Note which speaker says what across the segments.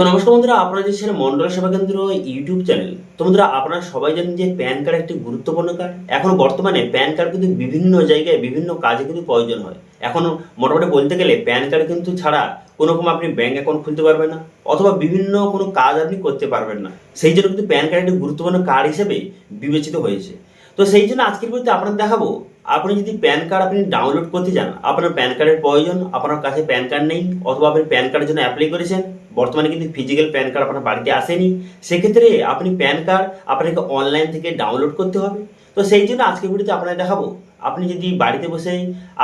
Speaker 1: তো নমস্কার বন্ধুরা, আপনারা যে ছেলে মন্ডল সেবা কেন্দ্র ইউটিউব চ্যানেল। তো বন্ধুরা, আপনারা সবাই জানেন যে প্যান কার্ড একটি গুরুত্বপূর্ণ কার্ড। এখন বর্তমানে প্যান কার্ড কিন্তু বিভিন্ন জায়গায় বিভিন্ন কাজে কিন্তু প্রয়োজন হয়। এখন মোটামুটি বলতে গেলে প্যান কার্ড কিন্তু ছাড়া কোনো রকম আপনি ব্যাঙ্ক অ্যাকাউন্ট খুলতে পারবেন না, অথবা বিভিন্ন কোনো কাজ আপনি করতে পারবেন না। সেই জন্য কিন্তু প্যান কার্ড একটি গুরুত্বপূর্ণ কার্ড হিসেবে বিবেচিত হয়েছে। তো সেই জন্য আজকের ভিডিওতে আপনাদের দেখাবো আপনি যদি প্যান কার্ড আপনি ডাউনলোড করতে চান, আপনার প্যান কার্ডের প্রয়োজন, আপনার কাছে প্যান কার্ড নেই, অথবা আপনি প্যান কার্ডের জন্য অ্যাপ্লাই করেছেন, বর্তমানে কিন্তু ফিজিক্যাল প্যান কার্ড আপনার বাড়িতে আসেনি, সেক্ষেত্রে আপনি প্যান কার্ড আপনাকে অনলাইন থেকে ডাউনলোড করতে হবে। তো সেই জন্য আজকের ভিডিওতে আপনাকে দেখাবো, আপনি যদি বাড়িতে বসে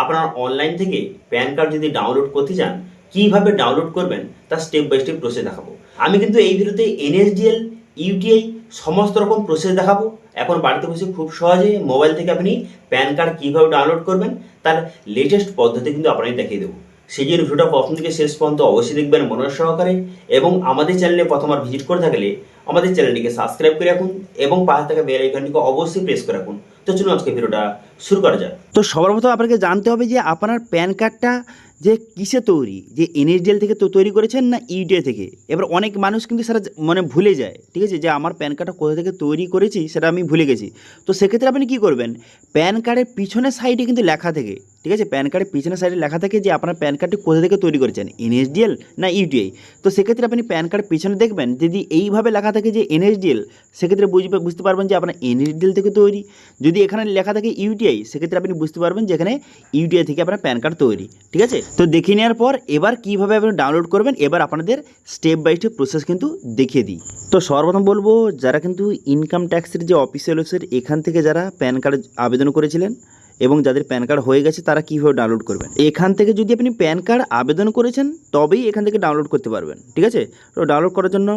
Speaker 1: আপনার অনলাইন থেকে প্যান কার্ড যদি ডাউনলোড করতে চান, কীভাবে ডাউনলোড করবেন তার স্টেপ বাই স্টেপ প্রসেস দেখাবো। আমি কিন্তু এই ভিডিওতে এনএসডিএল ইউটিআই সমস্ত রকম প্রসেস দেখাবো। এখন বাড়িতে বসে খুব সহজে মোবাইল থেকে আপনি প্যান কার্ড কীভাবে ডাউনলোড করবেন, তার লেটেস্ট পদ্ধতি কিন্তু আপনাকে দেখিয়ে দেবো। সেই জন্য ভিডিওটা প্রথম থেকে শেষ পর্যন্ত অবশ্যই দেখবেন মনোযোগ সহকারে এবং আমাদের চ্যানেলে প্রথমবার ভিজিট করে থাকলে আমাদের চ্যানেলটিকে সাবস্ক্রাইব করে রাখুন এবং পাশে থাকা বেল আইকনটিকে অবশ্যই প্রেস করে রাখুন। তো চলুন আজকে ভিডিওটা শুরু করা যাক।
Speaker 2: তো সবার প্রথম আপনাকে জানতে হবে যে আপনার প্যান কার্ডটা যে কিসে তৈরি? যে এনএসডিএল থেকে তো তৈরি করেছেন না ইউডিএ থেকে? এবার অনেক মানুষ কিন্তু সেটা মানে ভুলে যায়, ঠিক আছে? যে আমার প্যান কার্ডটা কোথা থেকে তৈরি করেছি সেটা আমি ভুলে গেছি। তো সেক্ষেত্রে আপনি কী করবেন? প্যান কার্ডের পিছনের সাইডে কিন্তু লেখা থাকে ঠিক আছে? প্যান কার্ডের পিছনের সাইডে লেখা থাকে যে আপনার প্যান কার্ডটি কোথা থেকে তৈরি করেছেন? এনএসডিএল না ইউটিআই তো সেক্ষেত্রে আপনি প্যান কার্ড পিছনে দেখবেন, যদি এইভাবে লেখা থাকে যে এনএসডিএল সেক্ষেত্রে বুঝবে বুঝতে পারবেন যে আপনার এনএসডিএল থেকে তৈরি। যদি এখানে লেখা থাকে ইউটিআই সেক্ষেত্রে আপনি বুঝতে পারবেন যে এখানে ইউটিআই থেকে আপনার প্যান কার্ড তৈরি। ঠিক আছে? তো দেখে নেওয়ার পর এবার কীভাবে আপনি ডাউনলোড করবেন, এবার আপনাদের স্টেপ বাই স্টেপ প্রসেস কিন্তু দেখিয়ে দিই। তো সর্বপ্রথম বলব, যারা কিন্তু ইনকাম ট্যাক্সের যে অফিসিয়াল ওয়েবসাইট এখান থেকে যারা প্যান কার্ড আবেদন করেছিলেন এবং যাদের প্যান কার্ড হয়ে গেছে, তারা কীভাবে ডাউনলোড করবেন? এখান থেকে যদি আপনি প্যান কার্ড আবেদন করেছেন, তবেই এখান থেকে ডাউনলোড করতে পারবেন, ঠিক আছে? তো ডাউনলোড করার জন্য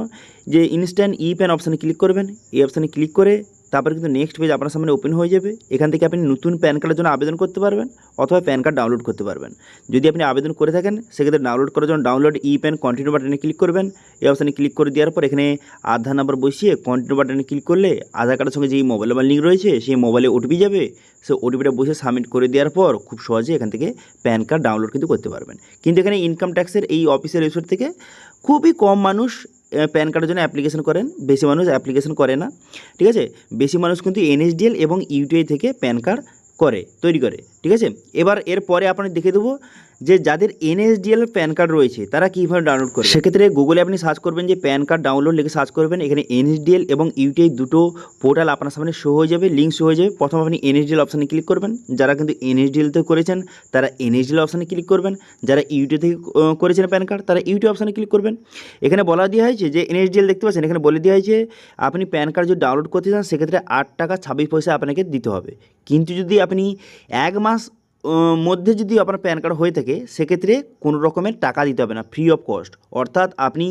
Speaker 2: যে ইনস্ট্যান্ট ই প্যান অপশানে ক্লিক করবেন, এই অপশানে ক্লিক করে তারপরে কিন্তু নেক্সট পেজ আপনার সামনে ওপেন হয়ে যাবে। এখান থেকে আপনি নতুন প্যান কার্ডের জন্য আবেদন করতে পারবেন অথবা প্যান কার্ড ডাউনলোড করতে পারবেন। যদি আপনি আবেদন করে থাকেন, সেক্ষেত্রে ডাউনলোড করার জন্য ডাউনলোড ই প্যান কন্টিনিউ বাটনে ক্লিক করবেন। এই অপশানে ক্লিক করে দেওয়ার পর এখানে আধার নাম্বার বসিয়ে কন্টিনিউ বাটনে ক্লিক করলে আধার কার্ডের সঙ্গে যেই মোবাইল নাম্বার লিঙ্ক রয়েছে, সেই মোবাইলে ওটিপি যাবে। সে ওটিপিটা বসে সাবমিট করে দেওয়ার পর খুব সহজে এখান থেকে প্যান কার্ড ডাউনলোড কিন্তু করতে পারবেন। কিন্তু এখানে ইনকাম ট্যাক্সের এই অফিসের ওয়েবসাইট থেকে খুবই কম মানুষ প্যান কার্ডের জন্য অ্যাপ্লিকেশন করেন। বেশি মানুষ অ্যাপ্লিকেশন করে না। ঠিক আছে? বেশি মানুষ কিন্তু এনএসডিএল এবং ইউটিআই থেকে প্যান কার্ড করে, তৈরি করে। ঠিক আছে? এবার এরপরে আপনার দেখে দেবো যে যাদের এনএসডিএল প্যান কার্ড রয়েছে, তারা কীভাবে ডাউনলোড করবে? সেক্ষেত্রে গুগলে আপনি সার্চ করবেন যে প্যান কার্ড ডাউনলোড লিখে সার্চ করবেন, এখানে এনএসডিএল এবং ইউটিআই দুটো পোর্টাল আপনার সামনে শো হয়ে যাবে লিঙ্ক শো হয়ে যাবে। প্রথম আপনি এনএসডিএল অপশানে ক্লিক করবেন। যারা কিন্তু এনএসডিএল থেকে করেছেন, তারা এনএসডিএল অপশানে ক্লিক করবেন। যারা ইউটিআই থেকে করেছেন প্যান কার্ড তারা ইউটিআই অপশানে ক্লিক করবেন। এখানে বলা দেওয়া হয়েছে যে এনএসডিএল দেখতে পাচ্ছেন, এখানে বলে দেওয়া হয়েছে, আপনি প্যান কার্ড যদি ডাউনলোড করতে চান, সেক্ষেত্রে আট টাকা ছাব্বিশ পয়সা আপনাকে দিতে হবে। কিন্তু যদি আপনি এক মাস মধ্যে যদি আপনার প্যান কার্ড হয়ে থাকে, সেক্ষেত্রে কোনো রকমের টাকা দিতে হবে না ফ্রি অফ কস্ট অর্থাৎ আপনি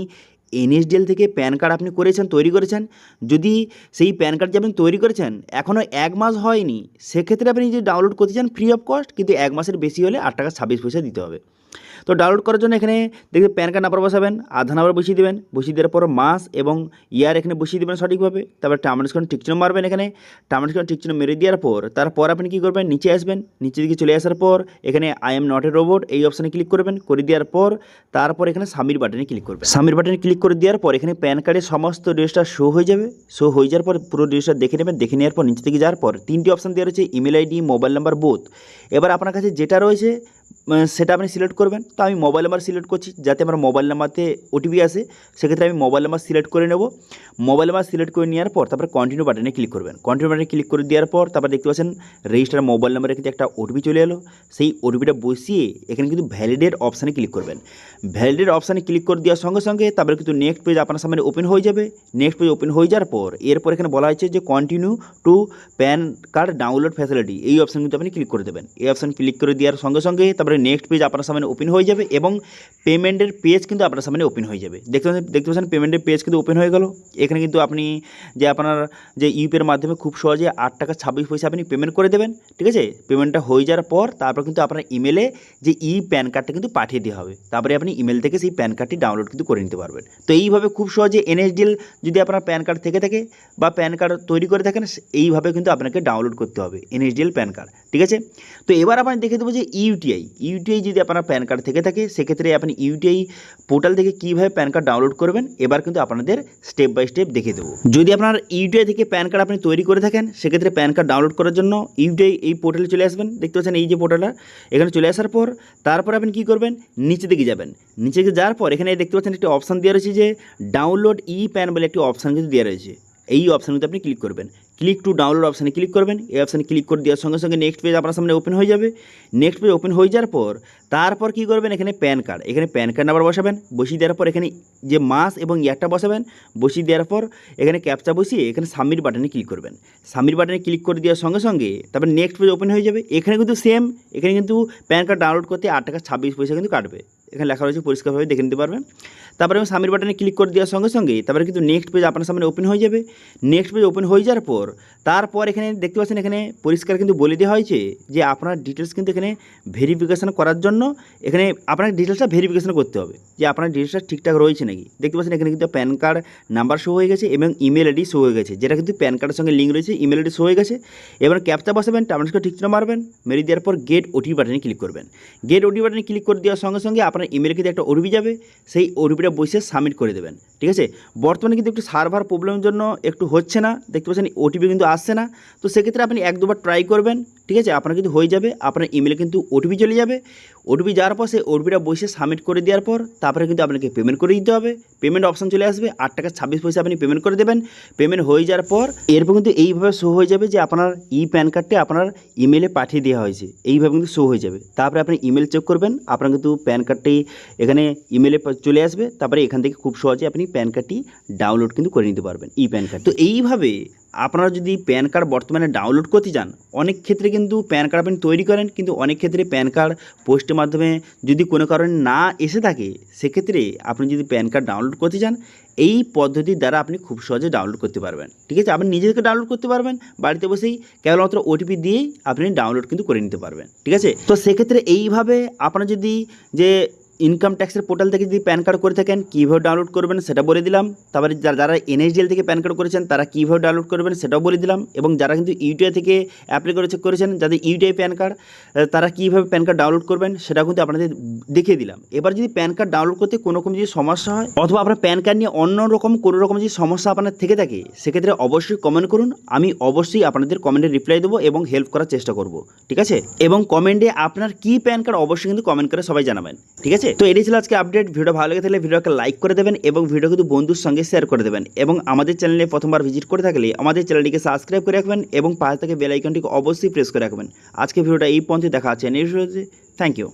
Speaker 2: এনএসডিএল থেকে প্যান কার্ড আপনি করেছেন, তৈরি করেছেন, যদি সেই প্যান কার্ড যে আপনি তৈরি করেছেন, এখনও এক মাস হয়নি, সেক্ষেত্রে আপনি যদি ডাউনলোড করতে চান ফ্রি অফ কস্ট কিন্তু এক মাসের বেশি হলে আট টাকা ছাব্বিশ পয়সা দিতে হবে। তো ডাউনলোড করার জন্য এখানে দেখবে প্যান কার্ড নাম্বার বসাবেন, আধার নাম্বার বসিয়ে দেবেন, বসিয়ে দেওয়ার পর মাস এবং ইয়ার এখানে বসিয়ে দেবেন সঠিকভাবে। তারপর টার্মিনেশন টিকচিহ্ন মারবেন এখানে। টার্মিনেশন টিকচিহ্ন মেরে দেওয়ার পর, তারপর আপনি কী করবেন? নিচে আসবেন নিচে দিকে চলে আসার পর এখানে I am not a robot এই অপশানে ক্লিক করবেন, করে দেওয়ার পর তারপর এখানে সামির বাটনে ক্লিক করবেন। সামির বাটনে ক্লিক করে দেওয়ার পর এখানে প্যান কার্ডের সমস্ত ডিটেলসটা শো হয়ে যাবে। শো হয়ে যাওয়ার পর পুরো ডিটেলসটা দেখে নেবেন, দেখে নেওয়ার পর নিচে দিকে যাওয়ার পর তিনটি অপশান দেওয়া রয়েছে email ID mobile number both এবার আপনার কাছে যেটা রয়েছে সেটা আপনি সিলেক্ট করবেন। তো আমি মোবাইল নাম্বার সিলেক্ট করছি, যাতে আমার মোবাইল নাম্বারতে ওটিপি আসে। সেক্ষেত্রে আমি মোবাইল নাম্বার সিলেক্ট করে নেব। মোবাইল নাম্বার সিলেক্ট করে নেওয়ার পর তারপরে কন্টিনিউ বাটনে ক্লিক করবেন। কন্টিনিউ বাটনে ক্লিক করে দেওয়ার পর তারপর দেখতে পাচ্ছেন রেজিস্টার মোবাইল নাম্বারে কিন্তু একটা ওটিপি চলে এলো। সেই ওটিপিটা বসিয়ে এখানে কিন্তু ভ্যালিডেট অপশানে ক্লিক করবেন। ভ্যালিডেট অপশানে ক্লিক করে দেওয়ার সঙ্গে সঙ্গে তারপরে কিন্তু নেক্সট পেজ আপনার সামনে ওপেন হয়ে যাবে। নেক্সট পেজ ওপেন হয়ে যাওয়ার পর এরপর এখানে বলা হয়েছে যে continue to PAN card download facility এই অপশান কিন্তু আপনি ক্লিক করে দেবেন। এই অপশান ক্লিক করে দেওয়ার সঙ্গে সঙ্গে তারপরে নেক্সট পেজ আপনার সামনে ওপেন হয়ে যাবে এবং পেমেন্টের পেজ কিন্তু আপনার সামনে ওপেন হয়ে যাবে। দেখতে পাচ্ছেন দেখতে পাচ্ছেন, পেমেন্টের পেজ কিন্তু ওপেন হয়ে গেল। এখানে কিন্তু আপনি যে আপনার যে ইউপির মাধ্যমে খুব সহজে আট টাকা ছাব্বিশ পয়সা আপনি পেমেন্ট করে দেবেন, ঠিক আছে? পেমেন্টটা হয়ে যাওয়ার পর তারপর কিন্তু আপনার ইমেলে যে ই প্যান কার্ডটা কিন্তু পাঠিয়ে দেওয়া হবে। তারপরে আপনি ইমেল থেকে সেই প্যান কার্ডটি ডাউনলোড কিন্তু করে নিতে পারবেন। তো এইভাবে খুব সহজে এনএসডিএল যদি আপনার প্যান কার্ড থেকে থাকে বা প্যান কার্ড তৈরি করে থাকেন, এইভাবে কিন্তু আপনাকে ডাউনলোড করতে হবে এনএসডিএল প্যান কার্ড ঠিক আছে? তো এবার আপনি দেখে দেবো যে ইউটিআই ইউটিআই যদি আপনার প্যান কার্ড থেকে থাকে, সেক্ষেত্রে আপনি ইউটিআই পোর্টাল থেকে কীভাবে প্যান কার্ড ডাউনলোড করবেন, এবার কিন্তু আপনাদের স্টেপ বাই স্টেপ দেখে দেবো। যদি আপনার ইউটিআই থেকে প্যান কার্ড আপনি তৈরি করে থাকেন, সেক্ষেত্রে প্যান কার্ড ডাউনলোড করার জন্য ইউটিআই এই পোর্টালে চলে আসবেন। দেখতে পাচ্ছেন এই যে পোর্টালটা, এখানে চলে আসার পর তারপর আপনি কী করবেন নিচে দিকে যাবেন। নিচে দিকে যাওয়ার পর এখানে দেখতে পাচ্ছেন একটি অপশান দেওয়া রয়েছে যে ডাউনলোড ই প্যান বলে একটি অপশান কিন্তু দেওয়া রয়েছে। এই অপশানগুলোতে আপনি ক্লিক করবেন। ক্লিক টু ডাউনলোড অপশানে ক্লিক করবেন। এই অপশানে ক্লিক করে দেওয়ার সঙ্গে সঙ্গে নেক্সট পেজ আপনার সামনে ওপেন হয়ে যাবে। নেক্সট পেজ ওপেন হয়ে যাওয়ার পর, তারপর কী করবেন? এখানে প্যান কার্ড এখানে প্যান কার্ড নাম্বার বসাবেন। বসিয়ে দেওয়ার পর এখানে যে মাস এবং ইয়ারটা বসাবেন, বসিয়ে দেওয়ার পর এখানে ক্যাপচা বসিয়ে এখানে সাবমিট বাটনে ক্লিক করবেন। সাবমিট বাটনে ক্লিক করে দেওয়ার সঙ্গে সঙ্গে তারপর নেক্সট পেজ ওপেন হয়ে যাবে। এখানে কিন্তু সেম এখানে কিন্তু প্যান কার্ড ডাউনলোড করতে আট টাকা ছাব্বিশ পয়সা কিন্তু কাটবে। এখানে লেখা রয়েছে, পরিষ্কারভাবে দেখে নিতে পারবেন। তারপরে আমি সাবমিট বাটনে ক্লিক করে দেওয়ার সঙ্গে সঙ্গে, তারপরে কিন্তু নেক্সট পেজ আপনার সামনে ওপেন হয়ে যাবে। নেক্সট পেজ ওপেন হয়ে যাওয়ার পর, তারপর এখানে দেখতে পাচ্ছেন এখানে পরিষ্কার কিন্তু বলে দেওয়া হয়েছে যে আপনার ডিটেলস কিন্তু এখানে ভেরিফিকেশান করার জন্য এখানে আপনার ডিটেলসটা ভেরিফিকেশান করতে হবে যে আপনার ডিটেলসটা ঠিকঠাক রয়েছে নাকি। দেখতে পাচ্ছেন এখানে কিন্তু প্যান কার্ড নাম্বার শো হয়ে গেছে এবং ইমেল আইডি শো হয়ে গেছে, যেটা কিন্তু প্যান কার্ডের সঙ্গে লিঙ্ক রয়েছে ইমেল আইডি শো হয়ে গেছে। এবার ক্যাপটা বসাবেন টার্মিনেশন ঠিক মারবেন, মেরে দেওয়ার পর গেট ওটি বাটনে ক্লিক করবেন। গেট ওটি বাটনে ক্লিক করে দেওয়ার সঙ্গে সঙ্গে আপনার ইমেলে কিন্তু একটা ওটিপি যাবে, সেই ওটিপিটা বসে সাবমিট করে দেবেন, ঠিক আছে? বর্তমানে কিন্তু একটু সার্ভার প্রবলেমের জন্য একটু হচ্ছে না, দেখতে পাচ্ছেন ওটিপি কিন্তু আসছে না, তো সেক্ষেত্রে আপনি এক দুবার ট্রাই করবেন, ঠিক আছে? আপনার কিন্তু হয়ে যাবে, আপনার ইমেলে কিন্তু ওটিপি চলে যাবে ওটিপি যাওয়ার পর সেই ওটিপিটা বসে সাবমিট করে দেওয়ার পর তারপরে কিন্তু আপনাকে পেমেন্ট করে দিতে হবে পেমেন্ট অপশন চলে আসবে, আট টাকা ছাব্বিশ পয়সা আপনি পেমেন্ট করে দেবেন পেমেন্ট হয়ে যাওয়ার পর এরপর কিন্তু এইভাবে শো হয়ে যাবে যে আপনার ই প্যান কার্ডটি আপনার ইমেলে পাঠিয়ে দেওয়া হয়েছে, এইভাবে কিন্তু শো হয়ে যাবে, তারপরে আপনি ইমেল চেক করবেন, আপনার কিন্তু প্যান কার্ডটি এখানে ইমেলে চলে আসবে, তারপরে এখান থেকে খুব সহজে আপনি প্যান কার্ডটি ডাউনলোড কিন্তু করে নিতে পারবেন ই প্যান কার্ড তো এইভাবে আপনারা যদি প্যান কার্ড বর্তমানে ডাউনলোড করতে চান, অনেক ক্ষেত্রে কিন্তু প্যান কার্ড আপনি তৈরি করেন, কিন্তু অনেক ক্ষেত্রে প্যান কার্ড পোস্টের মাধ্যমে যদি কোনো কারণে না এসে থাকে, সেক্ষেত্রে আপনি যদি প্যান কার্ড ডাউনলোড করতে চান, এই পদ্ধতির দ্বারা আপনি খুব সহজে ডাউনলোড করতে পারবেন। ঠিক আছে? আপনি নিজে থেকে ডাউনলোড করতে পারবেন, বাড়িতে বসেই কেবলমাত্র ওটিপি দিয়েই আপনি ডাউনলোড কিন্তু করে নিতে পারবেন। ঠিক আছে? তো সেক্ষেত্রে এইভাবে আপনার যদি যে ইনকাম ট্যাক্সের পোর্টাল থেকে যদি প্যান কার্ড করে থাকেন, কীভাবে ডাউনলোড করবেন সেটা বলে দিলাম। তারপরে যারা যারা এনএসডিএল থেকে প্যান কার্ড করেছেন, তারা কীভাবে ডাউনলোড করবেন সেটাও বলে দিলাম। এবং যারা কিন্তু ইউটিআই থেকে অ্যাপ্লাই করেছে, করেছেন, যাদের ইউটিআই প্যান কার্ড তারা কীভাবে প্যান কার্ড ডাউনলোড করবেন সেটাও কিন্তু আপনাদের দেখিয়ে দিলাম। এবার যদি প্যান কার্ড ডাউনলোড করতে কোনো রকম যদি সমস্যা হয়, অথবা আপনার প্যান কার্ড নিয়ে অন্য রকম কোনো রকম যদি সমস্যা আপনার থেকে থাকে, সেক্ষেত্রে অবশ্যই কমেন্ট করুন। আমি অবশ্যই আপনাদের কমেন্টে রিপ্লাই দেবো এবং হেল্প করার চেষ্টা করব। ঠিক আছে? এবং কমেন্টে আপনার কি প্যান কার্ড অবশ্যই কিন্তু কমেন্ট করে সবাই জানাবেন। ঠিক আছে? তো এটি ছিল আজকে আপডেট ভিডিও ভালো লেগে থাকলে ভিডিওকে লাইক করে দেবেন এবং ভিডিও কিন্তু বন্ধুর সঙ্গে শেয়ার করে দেবেন। এবং আমাদের চ্যানেলে প্রথমবার ভিজিট করে থাকলে আমাদের চ্যানেলটিকে সাবস্ক্রাইব করে রাখবেন এবং পাশে থেকে বেল আইকনটিকে অবশ্যই প্রেস করে রাখবেন। আজকে ভিডিওটা এই পর্যন্ত দেখা আছে নেক্সট থ্যাংক ইউ